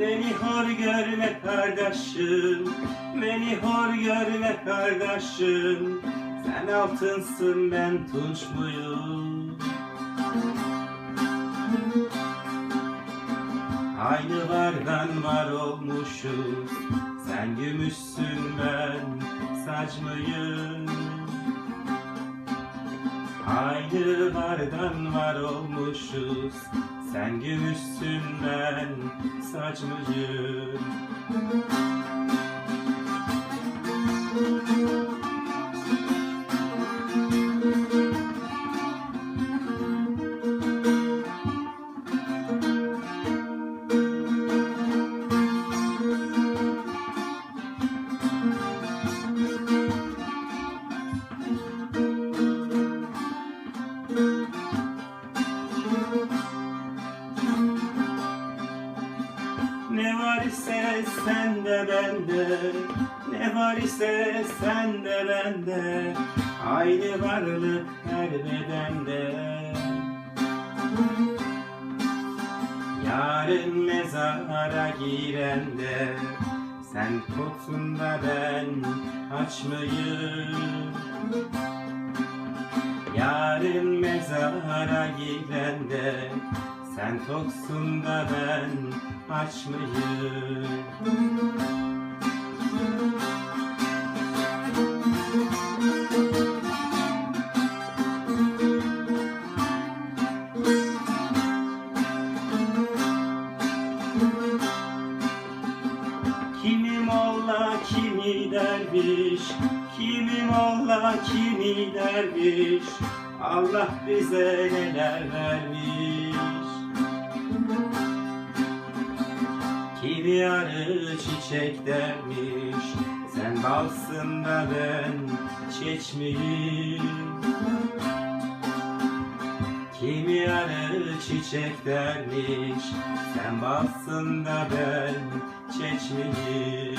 Beni hor görme kardeşim Beni hor görme kardeşim. Sen altınsın ben tunç muyum? Aynı vardan var olmuşuz Sen gümüşsün ben saç mıyım Aynı vardan var olmuşuz. Sen gümüşsün ben saç mıyım ise sende bende Ne var ise sende bende Aynı varlık her bedende. Yarın mezara girende Sen koksun da ben açmayayım. Yarın mezara girende Sen toksun da ben açmayayım. Kimi molla kimi derviş. Kimi molla kimi derviş. Allah bize neler vermiş Kimi arı çiçek dermiş. Sen balsın da ben çeçmeyim. Kimi arı çiçek dermiş. Sen balsın da ben çeçmeyim